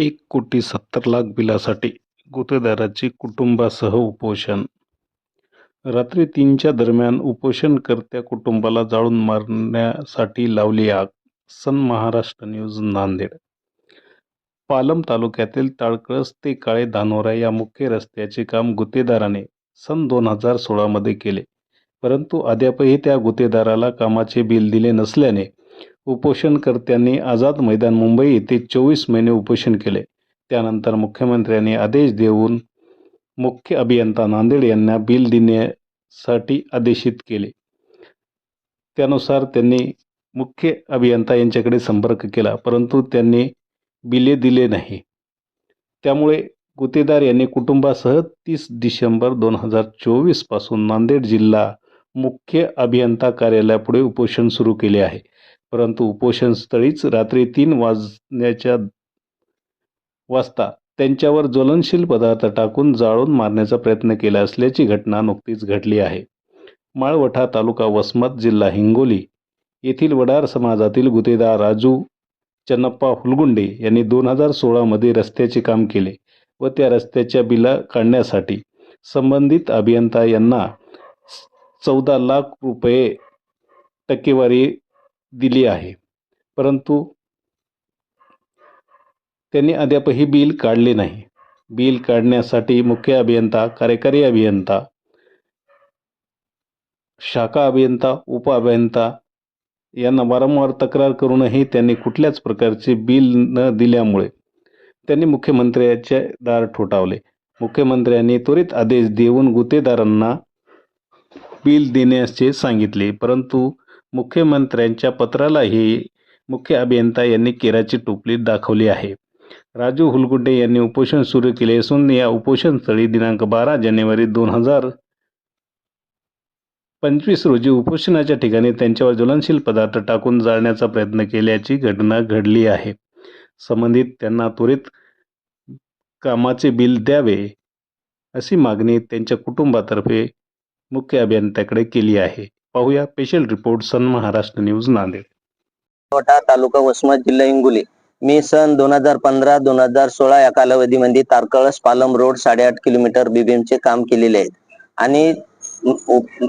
एक कोटी सत्तर लाख बिलासाठी गुत्तेदाराचे कुटुंबासह उपोषण. रात्री तीनच्या दरम्यान उपोषणकर्त्या कुटुंबाला जाळून मारण्यासाठी लावली आग सन महाराष्ट्र न्यूज नांदेड. पालम तालुक्यातील ताळकळस ते काळे धानोरा या मुख्य रस्त्याचे काम गुत्तेदाराने सन दोन हजार सोळामध्ये केले. परंतु अद्यापही त्या गुत्तेदाराला कामाचे बिल दिले नसल्याने उपोषणकर्त्यांनी आझाद मैदान मुंबई येथे चोवीस महिने उपोषण केले. त्यानंतर मुख्यमंत्र्यांनी आदेश देऊन मुख्य अभियंता नांदेड यांना बिल देण्यासाठी आदेशित केले. त्यानुसार त्यांनी मुख्य अभियंता यांच्याकडे संपर्क केला परंतु त्यांनी बिले दिले नाही. त्यामुळे गुत्तेदार यांनी कुटुंबासह तीस डिसेंबर दोन हजार चोवीसपासून नांदेड जिल्हा मुख्य अभियंता कार्यालयापुढे उपोषण सुरू केले आहे. परंतु उपोषणस्थळीच रात्री तीन वाजण्याच्या वाजता त्यांच्यावर ज्वलनशील पदार्थ टाकून जाळून मारण्याचा प्रयत्न केला असल्याची घटना नुकतीच घडली आहे. माळवठा तालुका वसमत जिल्हा हिंगोली येथील वडार समाजातील गुतेदार राजू चन्नप्पा हुलगुंडे यांनी दोन हजार सोळामध्ये रस्त्याचे काम केले व त्या रस्त्याच्या बिला काढण्यासाठी संबंधित अभियंता यांना चौदा लाख रुपये टक्केवारी दिली आहे. परंतु त्यांनी अद्यापही बिल काढले नाही. बिल काढण्यासाठी मुख्य अभियंता कार्यकारी अभियंता शाखा अभियंता उप अभियंता यांना वारंवार तक्रार करूनही त्यांनी कुठल्याच प्रकारचे बिल न दिल्यामुळे त्यांनी मुख्यमंत्र्याचे दार ठोठावले. मुख्यमंत्र्यांनी त्वरित आदेश देऊन गुत्तेदारांना बिल देण्याचे सांगितले परंतु मुख्यमंत्र्यांच्या पत्रालाही मुख्य अभियंता यांनी केराची टोपली दाखवली आहे. राजू हुलगुड्डे यांनी उपोषण सुरू केले असून या उपोषणस्थळी दिनांक बारा जानेवारी दोन हजार पंचवीस रोजी उपोषणाच्या ठिकाणी त्यांच्यावर ज्वलनशील पदार्थ टाकून जाळण्याचा प्रयत्न केल्याची घटना घडली आहे. संबंधित त्यांना त्वरित कामाचे बिल द्यावे अशी मागणी त्यांच्या कुटुंबातर्फे मुख्य अभियंत्याकडे केली आहे. पाहूया special report Sun Maharashtra news Nanded. Taluka Vasmat जिल्हा हिंगोली. मी सन दोन हजार पंधरा दोन हजार सोळा या कालावधीमध्ये तारकळस पालम रोड साडेआठ किलोमीटर बीबीएमचे चे काम केलेले आहेत. आणि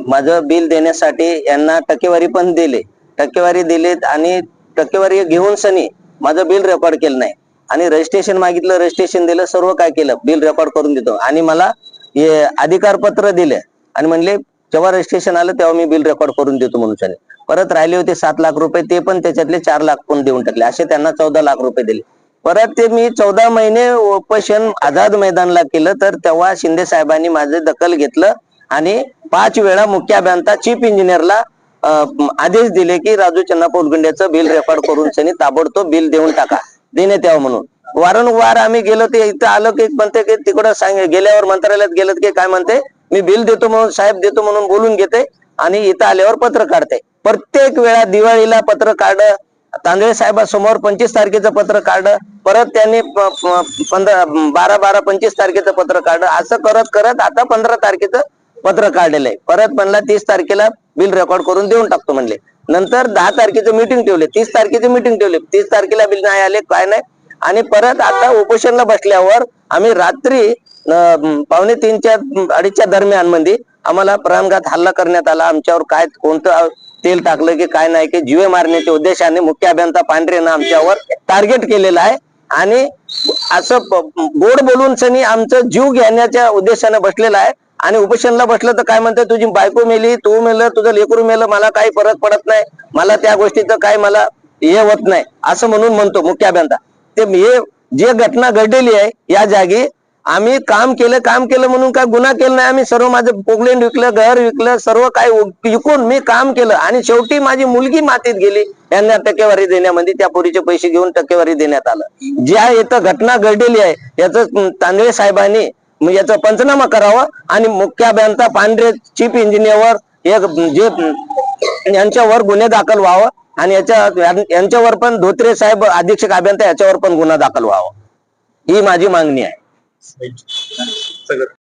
माझं बिल देण्यासाठी यांना टक्केवारी पण दिले. टक्केवारी दिलीत आणि टक्केवारी घेऊन सनी माझं बिल रेकॉर्ड केलं नाही. आणि रजिस्ट्रेशन मागितलं रजिस्ट्रेशन दिलं सर्व काय केलं बिल रेकॉर्ड करून देतो. आणि मला अधिकारपत्र अधिकार पत्र दिले. आणि म्हणले जेव्हा रजिस्ट्रेशन आलं तेव्हा मी बिल रेकॉर्ड करून देतो म्हणून परत राहिले होते सात लाख रुपये ते पण त्याच्यातले चार लाख पण देऊन टाकले. असे त्यांना चौदा लाख रुपये दिले. परत ते मी चौदा महिने उपोषण आझाद मैदानला केलं तर तेव्हा शिंदे साहेबांनी माझे दखल घेतलं आणि पाच वेळा मुख्य अभियंता चीफ इंजिनियरला आदेश दिले की राजू चन्ना पोलगुंड्याचं बिल रेकॉर्ड करून सनी ताबडतोब बिल देऊन टाका. देण्यात यावं म्हणून. वारंवार आम्ही गेलो ते इथं आलो की म्हणते की तिकडं सांग गेल्यावर मंत्रालयात गेलं की काय म्हणते? मी बिल देतो म्हणून साहेब देतो म्हणून बोलून घेते आणि इथं आल्यावर पत्र काढते. प्रत्येक वेळा दिवाळीला पत्र काढ तांदळे साहेबासमोर पंचवीस तारखेचं पत्र काढ परत त्यांनी पंधरा बारा बारा पंचवीस तारखेचं पत्र काढ असं करत करत आता पंधरा तारखेचं पत्र काढलेलं आहे. परत म्हणला तीस तारखेला बिल रेकॉर्ड करून देऊन टाकतो म्हणले. नंतर दहा तारखेचं मीटिंग ठेवले तीस तारखेची मीटिंग ठेवले तीस तारखेला बिल नाही आले काय नाही. आणि परत आता उपोषणला बसल्यावर आम्ही रात्री पावणे तीनच्या अडीचच्या दरम्यानमध्ये आम्हाला प्राणघात हल्ला करण्यात आला. आमच्यावर काय कोणतं तेल टाकलं की काय नाही की जीवे मारण्याच्या उद्देशाने मुख्य अभियंता पांढरेनं आमच्यावर टार्गेट केलेलं आहे. आणि असं बोर्ड गोड बोलून सनी आमचं जीव घेण्याच्या उद्देशाने बसलेलं आहे. आणि उपोषणला बसलं तर काय म्हणते तुझी बायको मेली तू मेलं तुझं लेकरू मेलं मला काही फरक पडत नाही. मला त्या गोष्टीचं काय मला हे होत नाही. असं म्हणून म्हणतो मुख्य अभियंता. ते हे जे घटना घडलेली आहे या जागी आम्ही काम केलं काम केलं म्हणून काय गुन्हा केला नाही. आम्ही सर्व माझं पोगलेंड विकलं घर विकलं सर्व काय विकून मी काम केलं. आणि शेवटी माझी मुलगी मातीत गेली. यांना टक्केवारी देण्यामध्ये त्या पोरीचे पैसे घेऊन टक्केवारी देण्यात आलं. ज्या इथं घटना घडलेली आहे. याचं तांदळे साहेबांनी म्हणजे याचा पंचनामा करावा. आणि मुख्य अभियंता पांढरे चीफ इंजिनियर एक जे यांच्यावर गुन्हे दाखल व्हावं. आणि याच्या यांच्यावर पण धोत्रे साहेब अधीक्षक अभियंता याच्यावर पण गुन्हा दाखल व्हावा. ही माझी मागणी आहे. 所以这个